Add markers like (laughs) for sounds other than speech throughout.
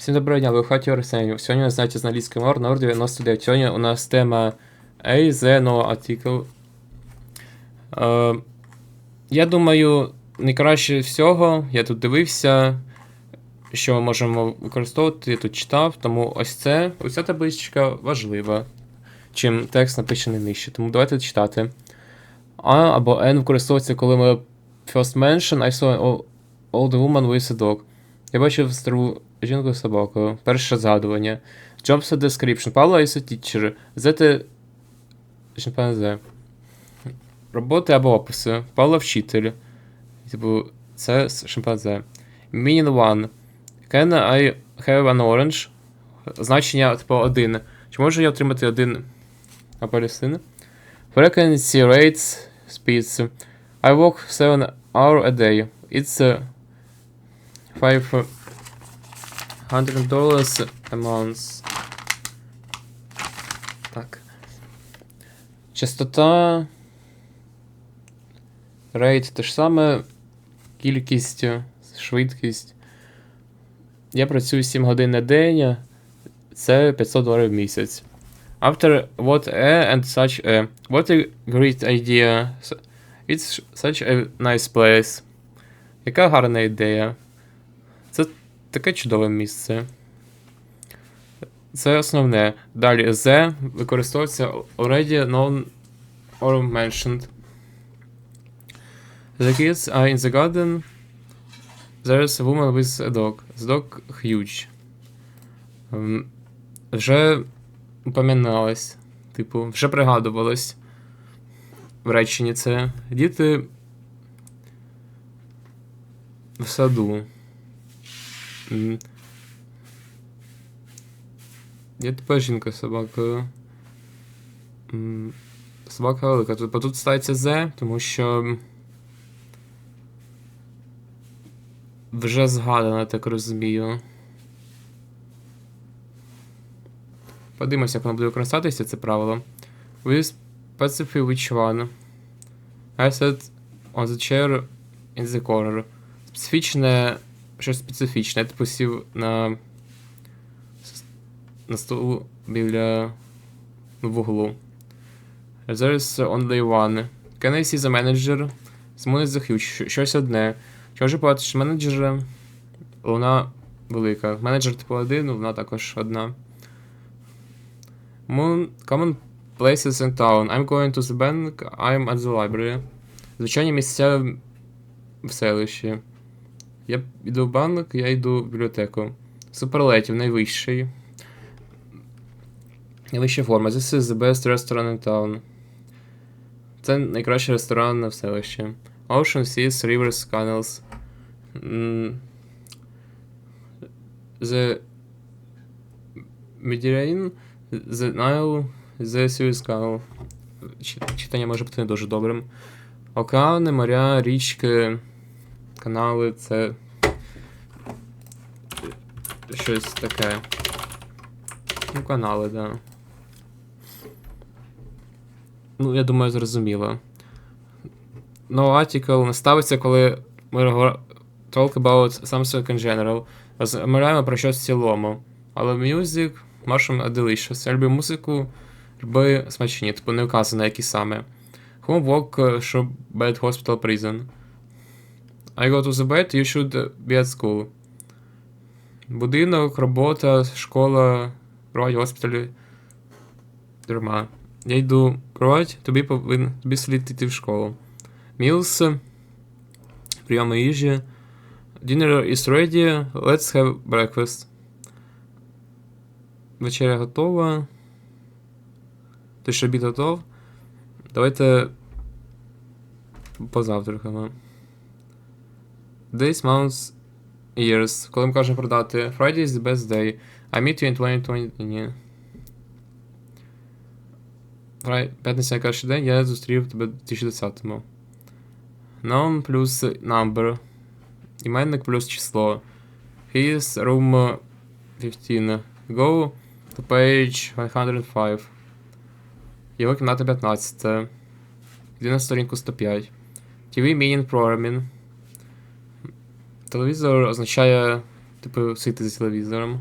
Всім доброго дня, ви в хаті. Сьогодні ви знаєте з англійської мови номер 99. Сьогодні у нас тема A, Z, no article. Е, я думаю, найкраще всього, я тут дивився, що ми можемо використовувати, я тут читав, тому ось це, ось ця табличка важлива, чим текст написаний нижче. Тому давайте читати. A або N використовується, коли ми first mention, I saw an old woman with a dog. Я бачив стару жінку з. Перше згадування. Jobs description. Павло is a teacher. Z шимпанзе. Роботи або описи. Павло вчитель. Типу, це шимпанзе. Meaning one. Can I have an orange? Значення, типу, один. Чи можу я отримати один апельсин? Frequency rates speeds. I walk 7 hours a day. It's uh, 5 Hundred dollars a month. Так. Частота. Рейт те ж саме. Кількість, швидкість. Я працюю 7 годин на день. Це 500 доларів в місяць. After what a and such a. What a great idea. It's such a nice place. Яка гарна ідея. Таке чудове місце. Це основне. Далі the використовується already known or mentioned. The kids are in the garden. There's a woman with a dog. The dog huge. Вже упоминалось. Типу, вже пригадувалось. В реченні це. Діти в саду. М. Є тепер жінка собакою. Собака велика. Тут, тут ставиться З, тому що. Вже згадано, так розумію. Подивимося, як воно буде використовуватися це правило. We specify which one. I said on the chair in the corner. Специфічне щось специфічне. Я типу на, на столу біля в углу. There is only one. Can I see the manager? Moon is the huge. Щось одне. Чи може побачити, менеджера луна велика. Менеджер типу один, луна також одна. Moon, common places in town. I'm going to the bank, I'm at the library. Звичайні місця в селищі. Я йду в банк, я йду в бібліотеку. Суперлетів, найвищий. Найвища форма. This is the best restaurant in town. Це найкращий ресторан в селищі. Ocean seas, rivers, canals. The Mediterranean, the Nile, the Suez Canal. Читання може бути не дуже добрим. Океани, моря, річки, канали це щось таке. Ну, канали, да. Ну, я думаю, зрозуміло. No article не ставиться, коли ми talk about something in general. Розмовляємо про щось в цілому. Але music, are delicious. Я люблю музику, люби смачні, типу не вказано, які саме. Home work, uh, should bed, hospital, prison. I go to the bed, you should be at school. Будинок, робота, школа, кровать, госпіталі, тюрма. Я йду кровать, тобі повинен тобі слід йти в школу. Meals, прийоми їжі. Dinner is ready, let's have breakfast. Вечеря готова. Ти ще обід готов? Давайте позавтракаємо. Days, months, years. Коли ми кажемо продати Friday is the best day. I meet you in 2020. Ні. П'ятниця найкращий день, я зустрів тебе в 2010-му. Noun плюс number. Іменник плюс число. He is room 15. Go to page 105. Його кімната 15. Йди на сторінку 105. TV meaning programming. Телевізор означає типу, сидіти за телевізором.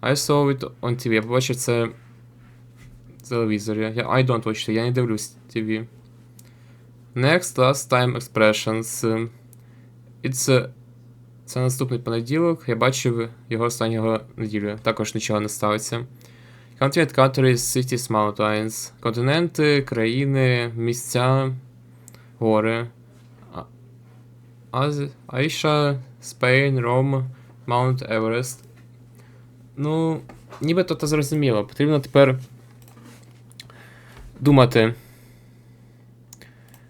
I saw it on TV. Я побачив це телевізорі. Я, I don't watch TV, я не дивлюсь TV. Next, last time expressions. It's a... Це наступний понеділок. Я бачив його останнього неділю. Також нічого не ставиться. Continent countries, cities, mountains. Континенти, країни, місця, гори. Айша, Спейн, Ром, Маунт Еверест. Ну, нібито то зрозуміло. Потрібно тепер думати.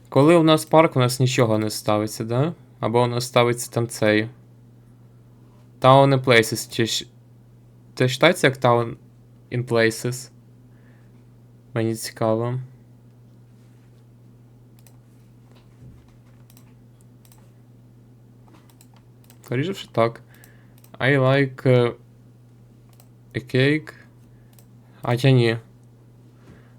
Коли у нас парк, у нас нічого не ставиться, да? Або у нас ставиться там цей. Town and Places. Чи. Це читається як Town in Places? Мені цікаво. Скоріше що так. I like uh, a cake. А чи ні.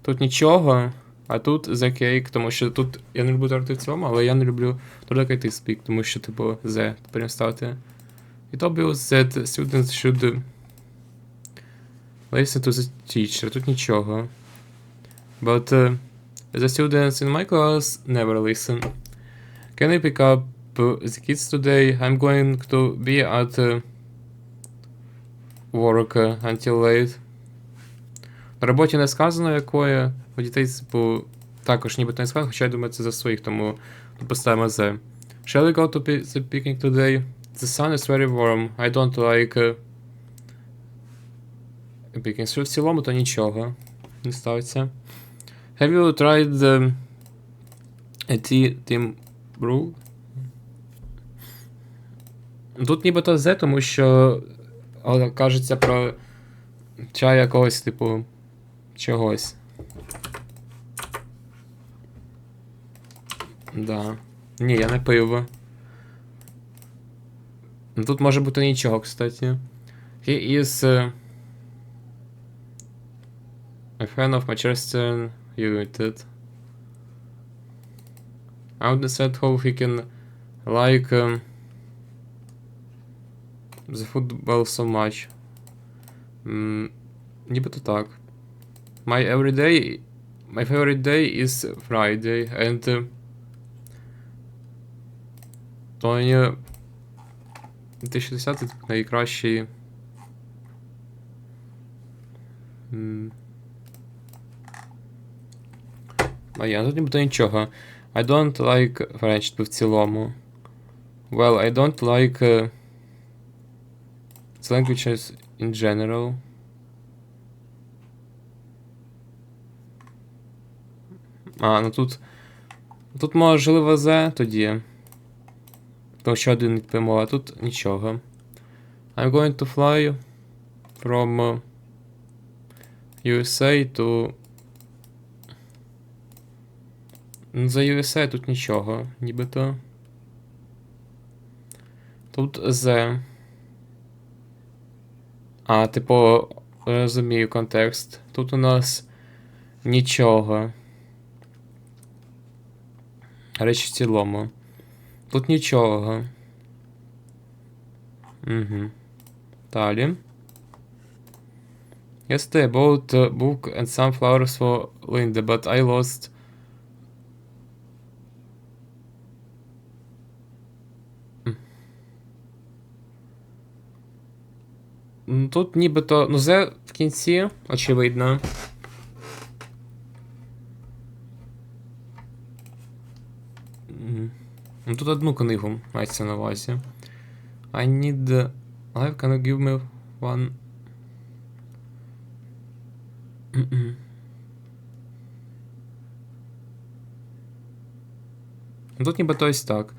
Тут нічого, а тут the cake, тому що тут я не люблю торти в цьому, але я не люблю торти speak, тому що, типу, the потрібно ставити. It obvious that students should listen to the teacher. Тут нічого. But uh, the students in my class never listen. Can I pick up uh, the kids today? I'm going to be at uh, work uh, until late. На роботі не сказано якої. У дітей, типу, також нібито не сказано, хоча я думаю, це за своїх, тому поставимо Z. Shall we go to the picnic today? The sun is very warm. I don't like uh, picnic. Що в цілому, то нічого не ставиться. Have you tried the tea team brew? Тут нібито Z, тому що кажеться про чай якогось, типу, чогось. Да. Ні, я не пив. Ну, Тут може бути нічого, кстати. He is uh, a fan of Manchester United. I decide how he can like um, the football so much. Mm, нібито так. My everyday. My favorite day is Friday and uh, Тоні 2010 це найкращий. М. А я тут нібито нічого. I don't like French типу, в цілому. Well, I don't like uh, the languages in general. А, ну тут. Тут можливо Z тоді. Тому що один відповімо, а тут нічого. I'm going to fly from USA to. Ну, За USA тут нічого, нібито. Тут Z. А, типу, розумію контекст. Тут у нас нічого. Речі в цілому. Тут нічого. Угу. Далі. Yesterday I bought a book and some flowers for Linda, but I lost. М. Ну, Тут нібито. Ну, Зе в кінці, очевидно. Ну, тут одну книгу мається на увазі. I need life, can give me one? Мгм. Ну, Тут нібито ось так.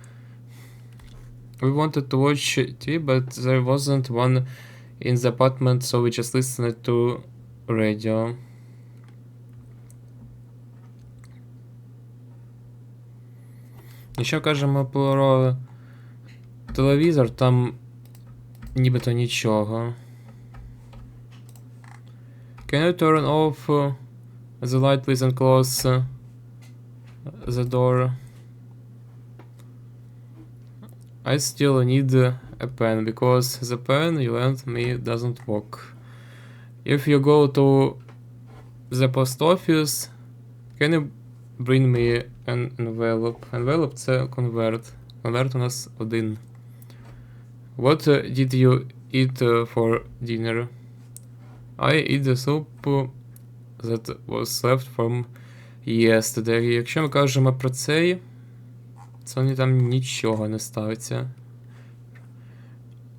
We wanted to watch TV, but there wasn't one in the apartment, so we just listened to radio. Якщо кажемо про телевізор, там нібито нічого. Can you turn off uh, the light, please, and close uh, the door? I still need uh, a pen because the pen you lent me doesn't work. If you go to the post office, can you bring me an envelope? Envelope це конверт. Конверт у нас один. What uh, did you eat uh, for dinner? I eat the soup uh, that was left from yesterday. Якщо ми кажемо про цей, це ні там нічого не ставиться.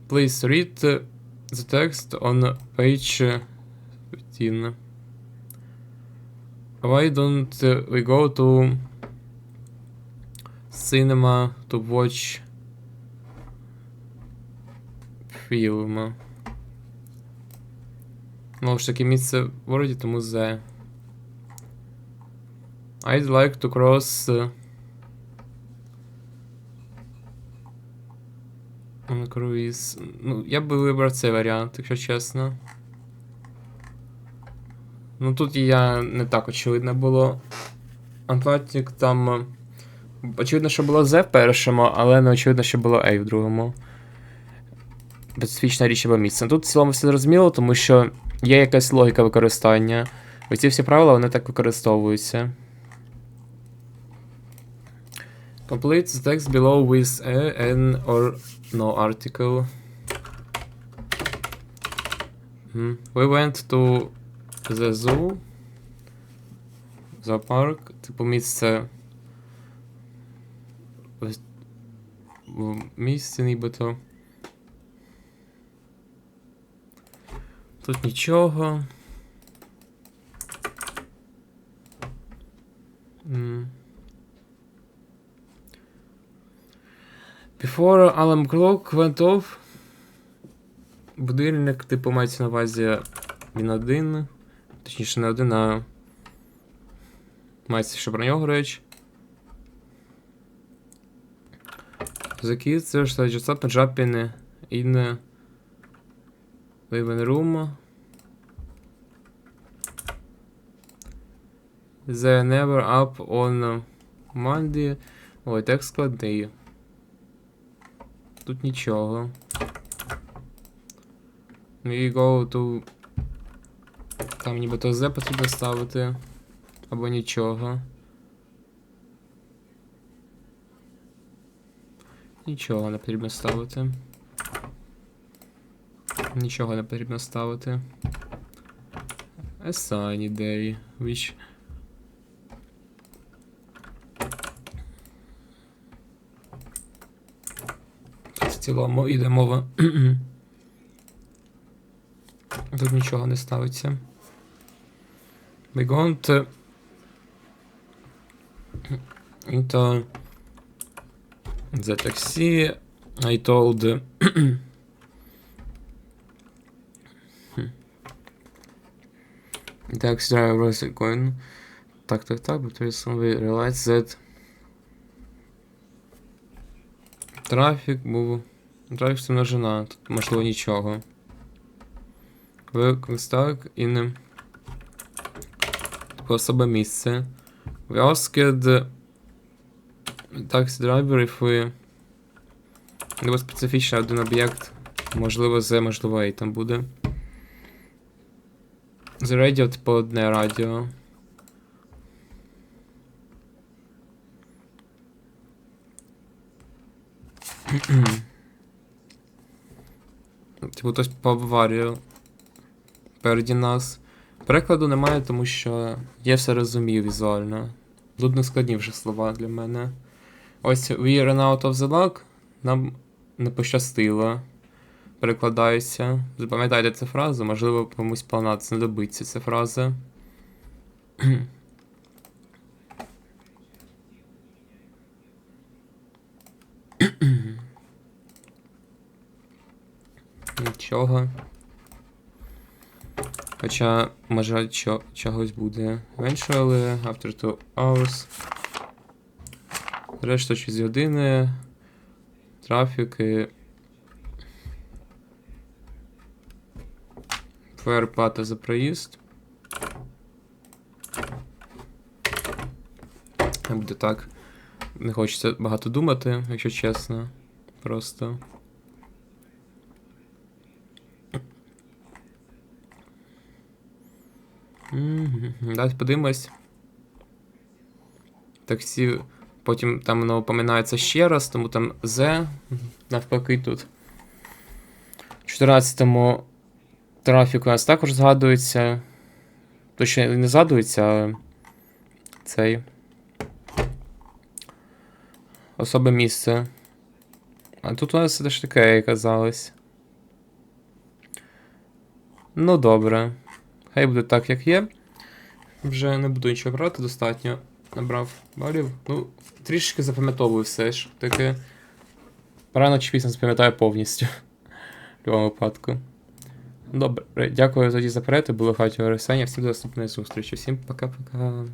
Please read uh, the text on page uh, 15. Why don't uh, we go to cinema to watch film? Ну, ж таки місце в городі, тому the. I'd like to cross cruise. Ну, я би вибрав цей варіант, якщо чесно. Ну тут я не так очевидно було. Атлантик там. е, Очевидно, що було Z в першому, але не очевидно, що було A в другому. Специфічна річ або місце. Тут в цілому все зрозуміло, тому що є якась логіка використання. Оці всі правила вони так використовуються. Complete the text below with a, an or no article. Mhm. We went to the zoo. Зоопарк. Типу місце. ось В місці нібито. Тут нічого. М. Before alarm clock went off. Будильник, типу, мається на увазі він один. Точніше, не один, а. Мається ще про нього реч. The kids are just up and jumping in living room. They never up on Monday. Ой, текст складний. Тут нічого. We go to... Там нібито Z потрібно ставити. Або нічого. Нічого не потрібно ставити. Нічого не потрібно ставити. A sunny day, which... В цілому іде мова. Тут нічого не ставиться. We want into the taxi. I told taxi driver was going. Так, так, так, but recently realized that трафік був. Трафік це множина, тут можливо нічого. Ви так і не. Типу особе місце. We asked taxi driver if we... Ніби специфічний один об'єкт. Можливо, Z, можливо, A там буде. The radio, типу одне радіо. (clears throat) Типу хтось по аварію переді нас. Перекладу немає, тому що я все розумію візуально. Тут не складні вже слова для мене. Ось We ran out of the luck. Нам не пощастило. Перекладається. Запам'ятайте цю фразу, можливо, комусь планат знадобиться ця фраза. Нічого. Хоча, може, чо, чогось буде. Eventually, after two hours. Решта 6 години. Трафік і. За проїзд. Буде так. Не хочеться багато думати, якщо чесно. Просто. Давайте подивимось. Таксі. Потім там воно упоминається ще раз, тому там Z. Навпаки тут. В 14-му трафік у нас також згадується. Точно не згадується, а цей. Особе місце. А тут у нас все ж таке, казалось. Ну добре. Хай буде так, як є. Вже не буду нічого брати, достатньо набрав балів. Ну, трішки запам'ятовую все ж. Таке. Рано чи пізно запам'ятаю повністю. (laughs) В будь-якому випадку. Добре, дякую за ті заперети, Було Хатіо Ресеня. Всім до наступної зустрічі. Всім пока-пока.